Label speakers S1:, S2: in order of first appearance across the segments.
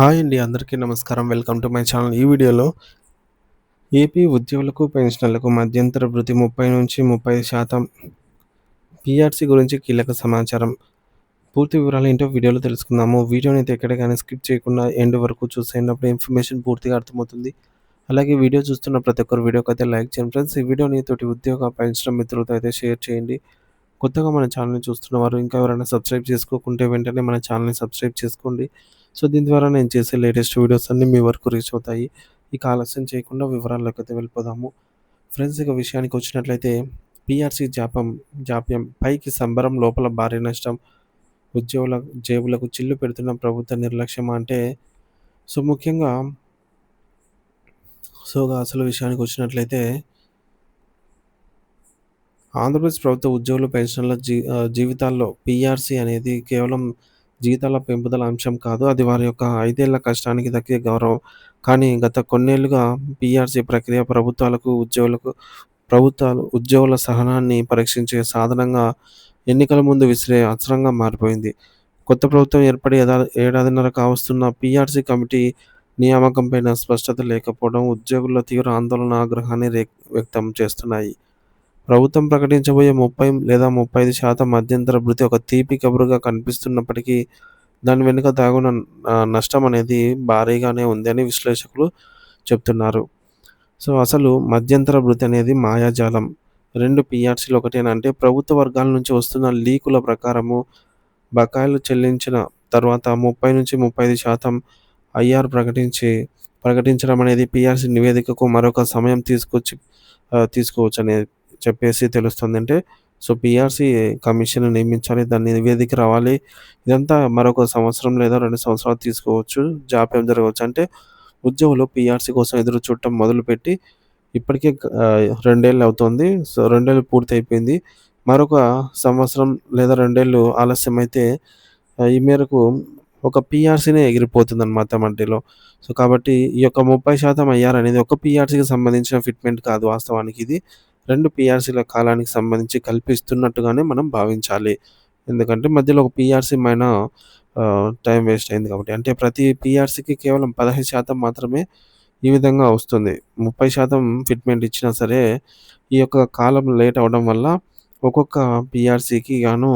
S1: Hi అండి అందరికీ నమస్కారం. Welcome to my channel. ఈ వీడియోలో ఏపీ ఉద్యోగులకు పెన్షనర్లకు మధ్యంతర భృతి ముప్పై నుంచి ముప్పై శాతం పీఆర్సీ గురించి కీలక సమాచారం. పూర్తి వివరాలు ఏంటో వీడియోలో తెలుసుకుందాము. వీడియోని అయితే ఎక్కడ కానీ స్కిప్ చేయకుండా ఎండ్ వరకు చూసేటప్పుడు ఇన్ఫర్మేషన్ పూర్తిగా అర్థమవుతుంది. అలాగే వీడియో చూస్తున్న ప్రతి ఒక్కరు వీడియోకి అయితే లైక్ చేయండి. ఫ్రెండ్స్ ఈ వీడియోని తోటి ఉద్యోగ పెన్షన్ మిత్రులతో అయితే షేర్ చేయండి. కొత్తగా మన ఛానల్ని చూస్తున్న వారు ఇంకా ఎవరైనా సబ్స్క్రైబ్ చేసుకోకుంటే వెంటనే మన ఛానల్ని సబ్స్క్రైబ్ చేసుకోండి. సో దీని ద్వారా నేను చేసే లేటెస్ట్ వీడియోస్ అన్నీ మీ వరకు రీచ్ అవుతాయి. ఇక ఆలస్యం చేయకుండా వివరాల్లోకి అయితే వెళ్ళిపోదాము. ఫ్రెండ్స్ ఇక విషయానికి వచ్చినట్లయితే పిఆర్సీ జాప్యం జాప్యం పైకి సంబరం లోపల భారీ నష్టం. ఉద్యోగుల జేబులకు చిల్లు పెడుతున్న ప్రభుత్వ నిర్లక్ష్యం అంటే సో ముఖ్యంగా సో అసలు విషయానికి వచ్చినట్లయితే ఆంధ్రప్రదేశ్ ప్రభుత్వ ఉద్యోగుల పెన్షన్ల జీ జీవితాల్లో పీఆర్సీ అనేది కేవలం జీతాల పెంపుదల అంశం కాదు అది వారి యొక్క ఐదేళ్ళ కష్టానికి దక్కే గౌరవం. కానీ గత కొన్నేళ్ళుగా పీఆర్సీ ప్రక్రియ ప్రభుత్వాలకు ఉద్యోగులకు ప్రభుత్వాలు ఉద్యోగుల సహనాన్ని పరీక్షించే సాధనంగా ఎన్నికల ముందు విసిరే అస్త్రంగా మారిపోయింది. కొత్త ప్రభుత్వం ఏర్పడి ఏడాదిన్నర కావస్తున్న పీఆర్సీ కమిటీ నియామకంపైన స్పష్టత లేకపోవడం ఉద్యోగుల్లో తీవ్ర ఆందోళన ఆగ్రహాన్ని వ్యక్తం చేస్తున్నాయి. ప్రభుత్వం ప్రకటించబోయే ముప్పై లేదా ముప్పై ఐదు శాతం మధ్యంతర భృతి ఒక తీపి కబురుగా కనిపిస్తున్నప్పటికీ దాని వెనుక దాగున్న నష్టం అనేది భారీగానే ఉందని విశ్లేషకులు చెప్తున్నారు. సో అసలు మధ్యంతర భృతి అనేది మాయాజాలం. రెండు పిఆర్సీలు ఒకటేనంటే ప్రభుత్వ వర్గాల నుంచి వస్తున్న లీకుల ప్రకారము బకాయిలు చెల్లించిన తర్వాత ముప్పై నుంచి ముప్పై ఐదు శాతం ఐఆర్ ప్రకటించి ప్రకటించడం అనేది పిఆర్సీ నివేదికకు మరొక సమయం తీసుకొచ్చి తీసుకోవచ్చు అనేది చెప్పేసి తెలుస్తుంది. అంటే సో పిఆర్సీ కమిషన్ నియమించాలి దాన్ని నివేదిక రావాలి. ఇదంతా మరొక సంవత్సరం లేదా రెండు సంవత్సరాలు తీసుకోవచ్చు. జాప్యం జరగవచ్చు అంటే ఉద్యోగులు పిఆర్సీ కోసం ఎదురు చూడటం మొదలుపెట్టి ఇప్పటికే రెండేళ్ళు అవుతుంది. సో రెండేళ్ళు పూర్తి అయిపోయింది. మరొక సంవత్సరం లేదా రెండేళ్ళు ఆలస్యం అయితే ఈ మేరకు ఒక పిఆర్సీనే ఎగిరిపోతుంది అనమాట మధ్యలో. సో కాబట్టి ఈ యొక్క ముప్పై శాతం అయ్యారు అనేది ఒక పిఆర్సీకి సంబంధించిన ఫిట్మెంట్ కాదు వాస్తవానికి ఇది. రెండు పిఆర్సీల కాలానికి సంబంధించి కల్పిస్తున్నట్టుగానే మనం భావించాలి. ఎందుకంటే మధ్యలో ఒక పిఆర్సీ మైన టైం వేస్ట్ అయింది కాబట్టి. అంటే ప్రతి పిఆర్సీకి కేవలం పదహైదు శాతం మాత్రమే ఈ విధంగా వస్తుంది. ముప్పై శాతం ఫిట్మెంట్ ఇచ్చినా సరే ఈ యొక్క కాలం లేట్ అవ్వడం వల్ల ఒక్కొక్క పిఆర్సీకి గాను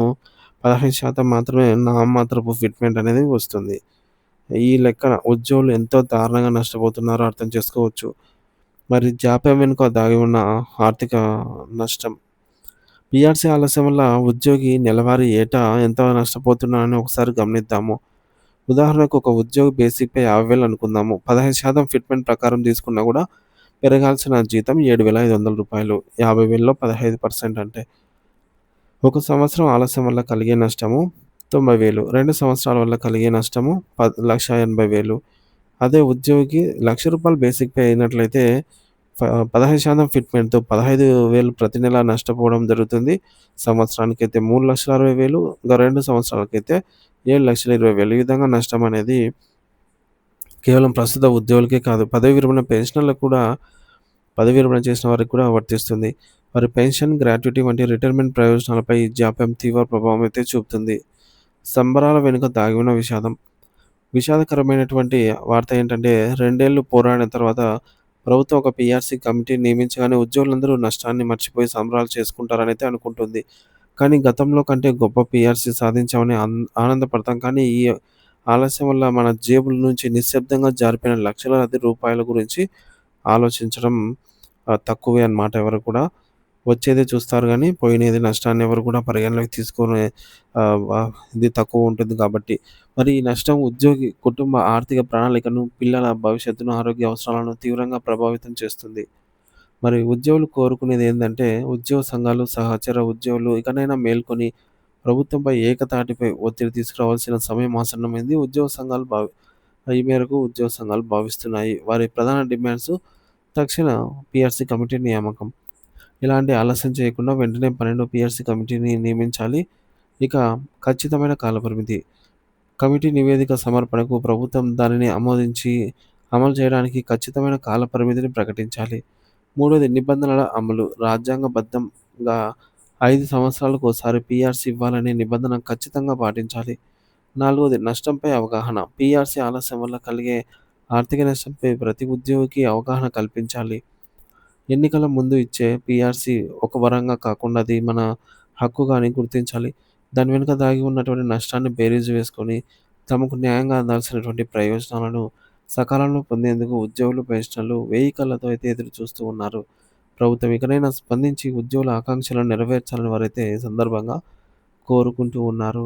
S1: పదహైదు శాతం మాత్రమే నామమాత్రపు ఫిట్మెంట్ అనేది వస్తుంది. ఈ లెక్కన ఉద్యోగులు ఎంతో దారుణంగా నష్టపోతున్నారో అర్థం చేసుకోవచ్చు. మరి జాప్యం వెనుక దాగి ఉన్న ఆర్థిక నష్టం. పిఆర్సీ ఆలస్యం వల్ల ఉద్యోగి నెలవారీ ఏటా ఎంత నష్టపోతున్నారని ఒకసారి గమనిద్దాము. ఉదాహరణకు ఒక ఉద్యోగి బేసిక్ పే యాభై వేలు అనుకుందాము. పదహైదు శాతం ఫిట్మెంట్ ప్రకారం తీసుకున్నా కూడా పెరగాల్సిన జీతం ఏడు వేల ఐదు వందల రూపాయలు. యాభై వేలలో పదహైదు పర్సెంట్ అంటే. ఒక సంవత్సరం ఆలస్యం వల్ల కలిగే నష్టము తొంభై వేలు. రెండు సంవత్సరాల వల్ల కలిగే నష్టము పది లక్ష ఎనభై వేలు. అదే ఉద్యోగికి లక్ష రూపాయలు బేసిక్ పే అయినట్లయితే పదహైదు శాతం ఫిట్మెంట్తో పదహైదు వేలు ప్రతి నెల నష్టపోవడం జరుగుతుంది. సంవత్సరానికి అయితే మూడు లక్షల అరవై వేలు ఇంకా రెండు సంవత్సరాలకైతే ఏడు లక్షల ఇరవై వేలు. ఈ విధంగా నష్టం అనేది కేవలం ప్రస్తుత ఉద్యోగులకే కాదు పదవి విరమణ పెన్షనర్లకు కూడా పదవి విరమణ చేసిన వారికి కూడా వర్తిస్తుంది. వారి పెన్షన్ గ్రాట్యుటీ వంటి రిటైర్మెంట్ ప్రయోజనాలపై జాప్యం తీవ్ర ప్రభావం అయితే చూపుతుంది. సంబరాల వెనుక దాగి ఉన్న విషాదం. విషాదకరమైనటువంటి వార్త ఏంటంటే రెండేళ్ళు పోరాడిన తర్వాత ప్రభుత్వం ఒక పీఆర్సీ కమిటీ నియమించగానే ఉద్యోగులందరూ నష్టాన్ని మర్చిపోయి సంబరాలు చేసుకుంటారనైతే అనుకుంటుంది. కానీ గతంలో కంటే గొప్ప పీఆర్సీ సాధించామని ఆనందపడతాం. కానీ ఈ ఆలస్యం వల్ల మన జేబుల నుంచి నిశ్శబ్దంగా జారిపోయిన లక్షలాది రూపాయల గురించి ఆలోచించడం తక్కువే అన్నమాట ఎవరు కూడా. వచ్చేదే చూస్తారు కానీ పోయినది నష్టాన్ని ఎవరు కూడా పరిగణలోకి తీసుకునే ఇది తక్కువ ఉంటుంది కాబట్టి. మరి ఈ నష్టం ఉద్యోగి కుటుంబ ఆర్థిక ప్రణాళికను పిల్లల భవిష్యత్తును ఆరోగ్య అవసరాలను తీవ్రంగా ప్రభావితం చేస్తుంది. మరి ఉద్యోగులు కోరుకునేది ఏంటంటే ఉద్యోగ సంఘాలు సహచర ఉద్యోగులు ఇకనైనా మేల్కొని ప్రభుత్వంపై ఏకతాటిపై ఒత్తిడి తీసుకురావాల్సిన సమయం ఆసన్నమైంది. ఉద్యోగ సంఘాలు భావి ఈ మేరకు ఉద్యోగ సంఘాలు భావిస్తున్నాయి. వారి ప్రధాన డిమాండ్స్ తక్షణ పిఆర్సీ కమిటీ నియామకం. ఇలాంటి ఆలస్యం చేయకుండా వెంటనే పన్నెండు పిఆర్సీ కమిటీని నియమించాలి. ఇక ఖచ్చితమైన కాలపరిమితి. కమిటీ నివేదిక సమర్పణకు ప్రభుత్వం దానిని ఆమోదించి అమలు చేయడానికి ఖచ్చితమైన కాలపరిమితిని ప్రకటించాలి. మూడోది నిబంధనల అమలు. రాజ్యాంగబద్ధంగా ఐదు సంవత్సరాలకు ఒకసారి పీఆర్సీ ఇవ్వాలనే నిబంధన ఖచ్చితంగా పాటించాలి. నాలుగోది నష్టంపై అవగాహన. పీఆర్సీ ఆలస్యం వల్ల కలిగే ఆర్థిక నష్టంపై ప్రతి ఉద్యోగికి అవగాహన కల్పించాలి. ఎన్నికల ముందు ఇచ్చే పిఆర్సీ ఒక వరంగా కాకుండా అది మన హక్కుగా అని గుర్తించాలి. దాని వెనుక దాగి ఉన్నటువంటి నష్టాన్ని బేరీజు వేసుకొని, తమకు న్యాయంగా అందాల్సినటువంటి ప్రయోజనాలను సకాలంలో పొందేందుకు ఉద్యోగులు, పెన్షనర్లు వేయి కళ్ళతో అయితే ఎదురు చూస్తూ ఉన్నారు. ప్రభుత్వం ఇకనైనా స్పందించి ఉద్యోగుల ఆకాంక్షలను నెరవేర్చాలని వారైతే సందర్భంగా కోరుకుంటూ ఉన్నారు.